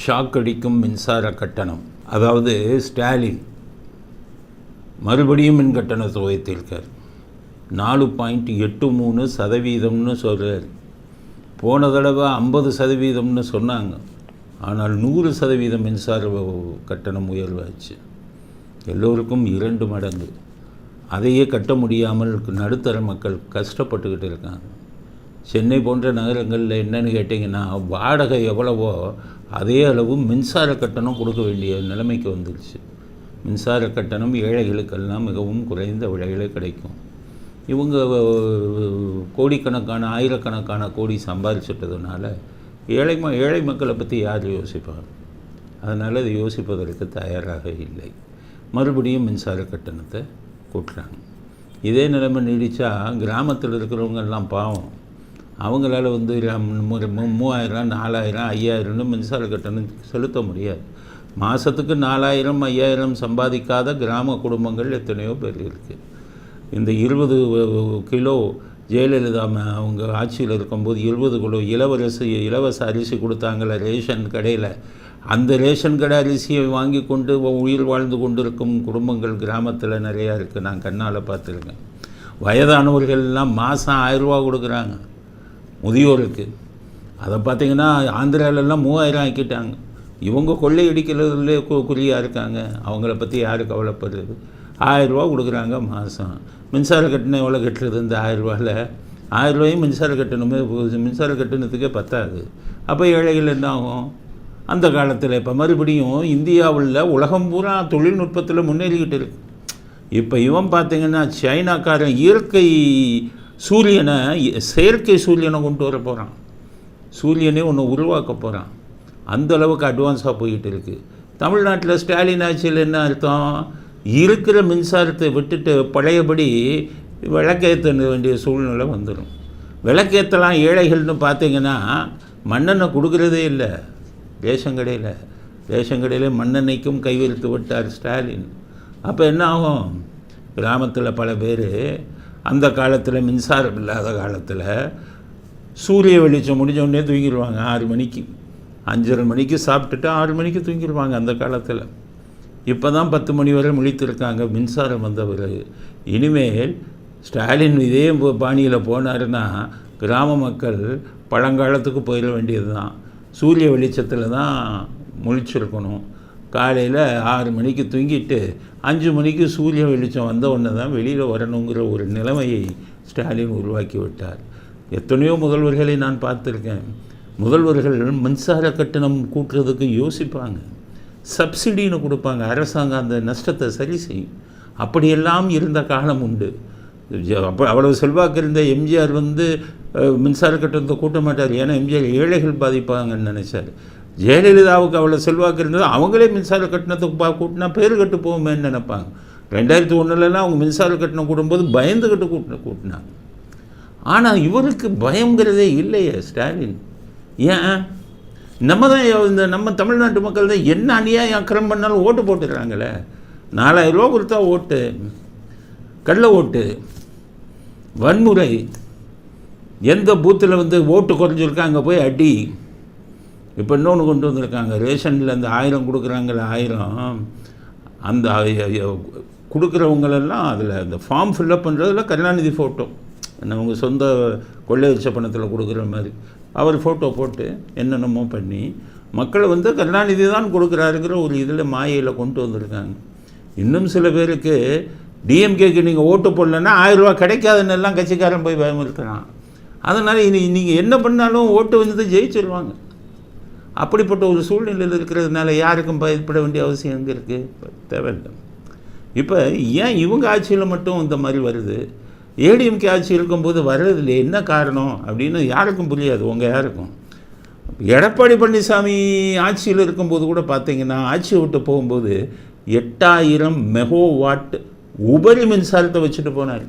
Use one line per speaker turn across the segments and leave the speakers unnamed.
Shock அடிக்கும் மின்சார கட்டணம். அதாவது ஸ்டாலின் மறுபடியும் மின் கட்டணத்தை உயர்த்தியிருக்கார் நாலு பாயிண்ட் எட்டு மூணு சதவீதம்னு சொல்கிறார் போன தடவை ஐம்பது சதவீதம்னு சொன்னாங்க. ஆனால் நூறு சதவீதம் மின்சார கட்டணம் உயர்வாச்சு. எல்லோருக்கும் இரண்டு மடங்கு. அதையே கட்ட முடியாமல் நடுத்தர மக்கள் கஷ்டப்பட்டுக்கிட்டு இருக்காங்க. சென்னை போன்ற நகரங்களில் என்னென்னு கேட்டிங்கன்னா வாடகை எவ்வளவோ அதே அளவு மின்சார கட்டணம் கொடுக்க வேண்டிய நிலைமைக்கு வந்துடுச்சு மின்சார கட்டணம் ஏழைகளுக்கெல்லாம் மிகவும் குறைந்த விலையில் கிடைக்கும். இவங்க கோடிக்கணக்கான ஆயிரக்கணக்கான கோடி சம்பாதிச்சிட்டதுனால ஏழை ம ஏழை மக்களை பற்றி யார் யோசிப்பாங்க அதனால் அதை யோசிப்பதற்கு தயாராக இல்லை. மறுபடியும் மின்சார கட்டணத்தை கூட்டுறாங்க. இதே நிலைமை நீடித்தா கிராமத்தில் இருக்கிறவங்கெல்லாம் பாவம். அவங்களால வந்து மூவாயிரம் நாலாயிரம் ஐயாயிரம்னு மின்சார கட்டணம் செலுத்த முடியாது. மாதத்துக்கு நாலாயிரம் ஐயாயிரம் சம்பாதிக்காத கிராம குடும்பங்கள் எத்தனையோ பேர் இருக்குது இந்த இருபது கிலோ ஜெயலலிதா அவங்க ஆட்சியில் இருக்கும்போது இருபது கிலோ இலவரசி இலவச அரிசி கொடுத்தாங்களே ரேஷன் கடையில். அந்த ரேஷன் கடை அரிசியை வாங்கி கொண்டு உயிர் வாழ்ந்து கொண்டிருக்கும் குடும்பங்கள் கிராமத்தில் நிறையா இருக்குது நான் கண்ணால் பார்த்துருக்கேன். வயதானவர்கள்லாம் மாதம் ஆயிரரூபா கொடுக்குறாங்க. முதியோருக்கு. அதை பார்த்திங்கன்னா ஆந்திராவிலலாம் மூவாயிரம் ஆக்கிட்டாங்க. இவங்க கொள்ளையடிக்கிறதுல கு குறியாக இருக்காங்க. அவங்கள பற்றி யார் கவலைப்படுறது? ஆயிரரூபா கொடுக்குறாங்க மாதம் மின்சார கட்டணம் எவ்வளோ கட்டுறது இந்த ஆயிரரூபாவில் ஆயிரரூபாயும் மின்சார கட்டணமே மின்சார கட்டணத்துக்கே பத்தாது. அப்போ ஏழைகள் என்ன ஆகும்? அந்த காலத்தில் இப்போ மறுபடியும் இந்தியாவில் உலகம் பூரா தொழில்நுட்பத்தில் முன்னேறிக்கிட்டு இருக்கு. இப்போ இவன் பார்த்திங்கன்னா சைனாக்காரன் இயற்கை சூரியனை செயற்கை சூரியனை கொண்டு வர போகிறான் சூரியனே ஒன்று உருவாக்க போகிறான் அந்த அளவுக்கு அட்வான்ஸாக போயிட்டு இருக்குது தமிழ்நாட்டில் ஸ்டாலின் ஆட்சியில் என்ன அர்த்தம்? இருக்கிற மின்சாரத்தை விட்டுட்டு பழையபடி விளக்கேற்ற வேண்டிய சூழ்நிலை வந்துடும் விளக்கேற்றலாம் ஏழைகள்னு பார்த்தீங்கன்னா மண்ணெண்ணை கொடுக்குறதே இல்லை. ரேஷன் கடையில் ரேஷன் கடையில் மண்ணெண்ணெய்க்கும் கைவிரித்து விட்டார் ஸ்டாலின். அப்போ என்ன ஆகும்? கிராமத்தில் பல பேர் அந்த காலத்தில் மின்சாரம் இல்லாத காலத்தில் சூரிய வெளிச்சம் முடிஞ்சோடனே தூங்கிடுவாங்க ஆறு மணிக்கு. அஞ்சரை மணிக்கு சாப்பிட்டுட்டு ஆறு மணிக்கு தூங்கிடுவாங்க அந்த காலத்தில். இப்போ தான் பத்து மணி வரை முழித்திருக்காங்க. மின்சாரம் வந்த பிறகு இனிமேல் ஸ்டாலின் இதே பாணியில் போனாருன்னா கிராம மக்கள் பழங்காலத்துக்கு போயிட வேண்டியது தான் சூரிய வெளிச்சத்தில் தான் முழிச்சிருக்கணும். காலையில் ஆறு மணிக்கு தூங்கிட்டு அஞ்சு மணிக்கு சூரிய வெளிச்சம் வந்த உடனே தான் வெளியில் வரணுங்கிற ஒரு நிலைமையை ஸ்டாலின் உருவாக்கி விட்டார். எத்தனையோ முதல்வர்களை நான் பார்த்துருக்கேன். முதல்வர்கள் மின்சார கட்டணம் கூட்டுறதுக்கு யோசிப்பாங்க. சப்சிடின்னு கொடுப்பாங்க. அரசாங்கம் அந்த நஷ்டத்தை சரி செய்யும். அப்படியெல்லாம் இருந்த காலம் உண்டு. அப்போ அவ்வளவு செல்வாக்கு இருந்த எம்ஜிஆர் வந்து மின்சார கட்டணத்தை கூட்ட மாட்டார். ஏன்னா எம்ஜிஆர் ஏழைகள் பாதிப்பாங்கன்னு நினச்சார். ஜெயலலிதாவுக்கு அவ்வளோ செல்வாக்கு இருந்தது. அவங்களே மின்சார கட்டணத்துக்கு பா கூட்டினா பேர் கட்டு போகுமேன்னு நினைப்பாங்க. ரெண்டாயிரத்தி ஒன்றுலலாம் அவங்க மின்சார கட்டணம் கூட்டும்போது பயந்துக்கிட்டு கூட்டின கூட்டினாங்க. ஆனால் இவருக்கு பயங்கிறதே இல்லையே ஸ்டாலின். ஏன்? நம்ம தான் இந்த நம்ம தமிழ்நாட்டு மக்கள் தான் என்ன அநியாயம் அக்கிரம் பண்ணாலும் ஓட்டு போட்டுக்கிறாங்களே. நாலாயிரம் ரூபா கொடுத்தா ஓட்டு கள்ள ஓட்டு வன்முறை எந்த பூத்தில் வந்து ஓட்டு குறைஞ்சிருக்கா அங்கே போய் அடி. இப்போ இன்னொன்று கொண்டு வந்திருக்காங்க. ரேஷனில் அந்த ஆயிரம் கொடுக்குறாங்கள ஆயிரம். அந்த கொடுக்குறவங்களெல்லாம் அதில் அந்த ஃபார்ம் ஃபில்லப் பண்ணுறதுல கருணாநிதி ஃபோட்டோ அவங்க சொந்த கொள்ளையடிச்ச பணத்தில் கொடுக்குற மாதிரி. அவர் ஃபோட்டோ போட்டு என்னென்னமோ பண்ணி மக்களை வந்து கருணாநிதி தான் கொடுக்குறாருங்கிற ஒரு இதில் மாயையில் கொண்டு வந்திருக்காங்க. இன்னும் சில பேருக்கு டிஎம்கேக்கு நீங்கள் ஓட்டு போடலன்னா ஆயிரரூவா கிடைக்காதுன்னு எல்லாம் கட்சிக்காரன் போய் பயமுறுத்துறான். அதனால் இனி நீங்கள் என்ன பண்ணாலும் ஓட்டு வந்து ஜெயிச்சிருவாங்க. அப்படிப்பட்ட ஒரு சூழ்நிலையில் இருக்கிறதுனால யாருக்கும் பயப்பட வேண்டிய அவசியம் எங்கே இருக்குது தேவையில்லை. இப்போ ஏன் இவங்க ஆட்சியில் மட்டும் இந்த மாதிரி வருது? ஏடிஎம்கே ஆட்சி இருக்கும்போது வர்றதில்லை என்ன காரணம் அப்படின்னு யாருக்கும் புரியாது உங்கள் யாருக்கும். எடப்பாடி பழனிசாமி ஆட்சியில் இருக்கும்போது கூட பார்த்தீங்கன்னா ஆட்சியை விட்டு போகும்போது எட்டாயிரம் மெகோவாட் உபரி மின்சாரத்தை வச்சுட்டு போனார்.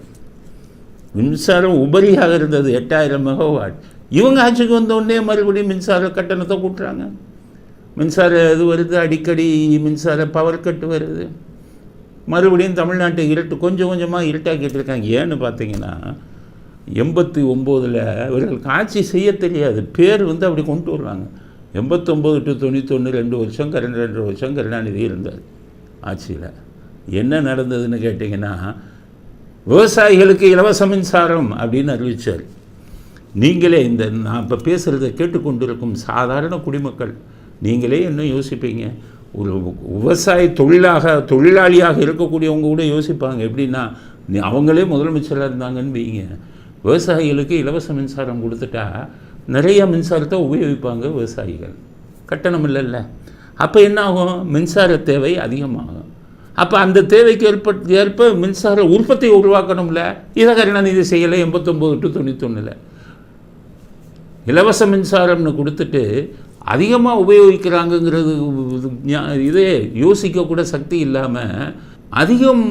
மின்சாரம் உபரியாக இருந்தது எட்டாயிரம் மெகோவாட். இவங்க ஆட்சிக்கு வந்தோடனே மறுபடியும் மின்சார கட்டணத்தை கூட்டுறாங்க. மின்சார இது வருது அடிக்கடி மின்சார பவர் கட்டு வருது. மறுபடியும் தமிழ்நாட்டை இருட்டு கொஞ்சம் கொஞ்சமாக இருட்டாக்கிட்டு இருக்காங்க ஏன்னு பார்த்தீங்கன்னா எண்பத்தி ஒம்போதில் இவர்களுக்கு ஆட்சி செய்ய தெரியாது. பேர் வந்து அப்படி கொண்டு வருவாங்க எண்பத்தொம்போது டு தொண்ணூத்தொன்று ரெண்டு வருஷம் கரண் ரெண்டு வருஷம் கருணாநிதி இருந்தார் ஆட்சியில். என்ன நடந்ததுன்னு கேட்டிங்கன்னா விவசாயிகளுக்கு இலவச மின்சாரம் அப்படின்னு அறிவித்தார் நீங்களே இந்த நான் இப்போ பேசுகிறத கேட்டுக்கொண்டிருக்கும் சாதாரண குடிமக்கள் நீங்களே என்ன யோசிப்பீங்க? ஒரு விவசாய தொழிலாக தொழிலாளியாக இருக்கக்கூடியவங்க கூட யோசிப்பாங்க. எப்படின்னா அவங்களே முதலமைச்சராக இருந்தாங்கன்னு வைங்க. விவசாயிகளுக்கு இலவச மின்சாரம் கொடுத்துட்டா நிறைய மின்சாரத்தை உபயோகிப்பாங்க விவசாயிகள். கட்டணம் இல்லைல்ல. அப்போ என்ன ஆகும் மின்சார தேவை அதிகமாகும். அப்போ அந்த தேவைக்கு ஏற்ப ஏற்ப மின்சார உற்பத்தியை உருவாக்கணும்ல? இதை கருணாநிதி செய்யலை எண்பத்தொம்போது டு தொண்ணூத்தொன்னில். இலவச மின்சாரம்னு கொடுத்துட்டு அதிகமாக உபயோகிக்கிறாங்கங்கிறது இதே யோசிக்கக்கூட சக்தி இல்லாமல் அதிகம்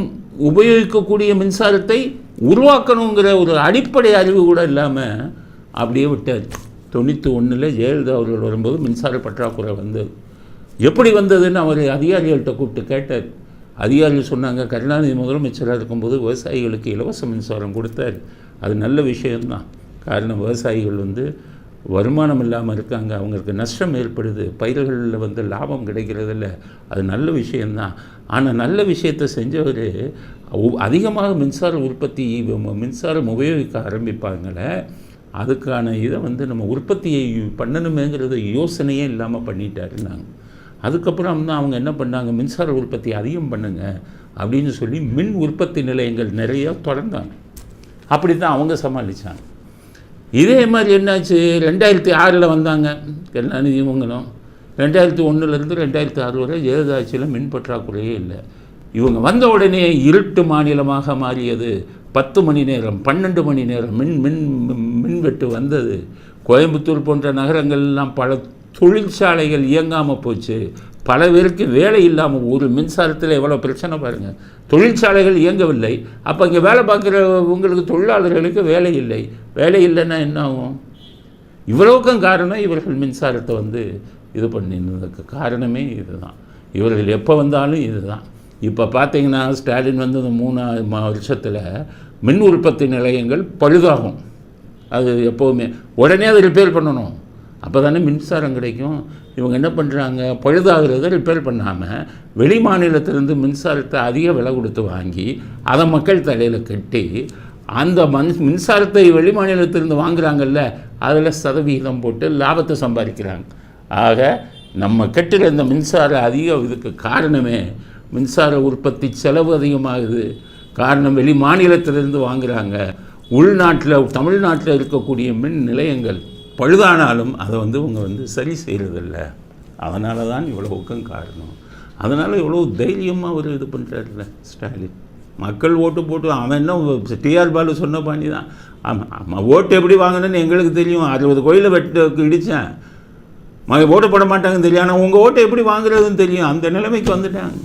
உபயோகிக்கக்கூடிய மின்சாரத்தை உருவாக்கணுங்கிற ஒரு அடிப்படை அறிவு கூட இல்லாமல் அப்படியே விட்டார் தொண்ணூற்றி ஒன்றில் ஜெயலலிதா அவர்கள் வரும்போது மின்சார பற்றாக்குறை வந்தது. எப்படி வந்ததுன்னு அவர் அதிகாரிகள்கிட்ட கூப்பிட்டு கேட்டார். அதிகாரிகள் சொன்னாங்க கருணாநிதி முதலமைச்சராக இருக்கும்போது விவசாயிகளுக்கு இலவச மின்சாரம் கொடுத்தார். அது நல்ல விஷயம்தான். காரணம் விவசாயிகள் வந்து வருமானம் இல்லாமல் இருக்காங்க. அவங்களுக்கு நஷ்டம் ஏற்படுது. பயிர்களில் வந்து லாபம் கிடைக்கிறதில்ல. அது நல்ல விஷயந்தான் ஆனால் நல்ல விஷயத்தை செஞ்சவர் அதிகமாக மின்சார உற்பத்தி மின்சாரம் உபயோகிக்க ஆரம்பிப்பாங்களே அதுக்கான இதை வந்து நம்ம உற்பத்தியை பண்ணணுமேங்கிறத யோசனையே இல்லாமல் பண்ணிட்டாரு நாங்கள் அதுக்கப்புறம் தான் அவங்க என்ன பண்ணாங்க? மின்சார உற்பத்தி அதிகம் பண்ணுங்க அப்படின்னு சொல்லி மின் உற்பத்தி நிலையங்கள் நிறையா தொடர்ந்தாங்க. அப்படி தான் அவங்க சமாளித்தாங்க இதே மாதிரி என்னாச்சு? ரெண்டாயிரத்தி ஆறில் வந்தாங்க. கருணாநிதி இவங்களும் ரெண்டாயிரத்தி ஒன்றுலேருந்து ரெண்டாயிரத்தி ஆறு வரை ஜெயலலிதா மின் பற்றாக்குறையே இல்லை. இவங்க வந்த உடனே இருட்டு மாநிலமாக மாறியது. பத்து மணி நேரம் பன்னெண்டு மணி நேரம் மின் மின் மின்வெட்டு வந்தது. கோயம்புத்தூர் போன்ற நகரங்கள்லாம் பல தொழிற்சாலைகள் இயங்காமல் போச்சு. பல பேருக்கு வேலை இல்லாமல் ஒரு மின்சாரத்தில் எவ்வளோ பிரச்சனை பாருங்கள் தொழிற்சாலைகள் இயங்கவில்லை. அப்போ இங்கே வேலை பார்க்குற உங்களுக்கு தொழிலாளர்களுக்கு வேலை இல்லை. வேலை இல்லைன்னா என்ன ஆகும்? இவ்வளவுக்கும் காரணம் இவர்கள் மின்சாரத்தை வந்து இது பண்ணினதுக்கு காரணமே இதுதான். இவர்கள் எப்போ வந்தாலும் இதுதான். இப்போ பார்த்தீங்கன்னா ஸ்டாலின் வந்து இந்த மூணு வருஷத்தில் மின் உற்பத்தி நிலையங்கள் பழுதாகும். அது எப்போவுமே. உடனே அதை ரிப்பேர் பண்ணணும். அப்போ தானே மின்சாரம் கிடைக்கும். இவங்க என்ன பண்ணுறாங்க பழுதாகிறத ரிப்பேர் பண்ணாமல் வெளி மாநிலத்திலேருந்து மின்சாரத்தை அதிக விலை கொடுத்து வாங்கி அதை மக்கள் தலையில் கட்டி அந்த மண் மின்சாரத்தை வெளி மாநிலத்திலிருந்து வாங்குறாங்கல்ல அதில் சதவிகிதம் போட்டு லாபத்தை சம்பாதிக்கிறாங்க. ஆக நம்ம கட்டுற இந்த மின்சார அதிக இதுக்கு காரணமே மின்சார உற்பத்தி செலவு அதிகமாகுது. காரணம் வெளி மாநிலத்திலிருந்து வாங்குகிறாங்க உள்நாட்டில் தமிழ்நாட்டில் இருக்கக்கூடிய மின் நிலையங்கள். பழுதானாலும் அதை வந்து இவங்க வந்து சரி செய்கிறதில்ல அதனால தான் இவ்வளவுக்கும் காரணம். அதனால் இவ்வளோ தைரியமாக அவர் இது பண்ணுறாருல்ல ஸ்டாலின். மக்கள் ஓட்டு போட்டு அவன் என்ன டிஆர் பாலு சொன்ன பாணி தான். ஆமாம் ஆமாம் ஓட்டு எப்படி வாங்கணும்னு எங்களுக்கு தெரியும். அறுபது கோயிலை வெட்டு இடித்தேன் ம ஓட்டு போட மாட்டாங்கன்னு தெரியும். ஆனால் உங்கள் ஓட்டை எப்படி வாங்குறதுன்னு தெரியும். அந்த நிலைமைக்கு வந்துட்டாங்க.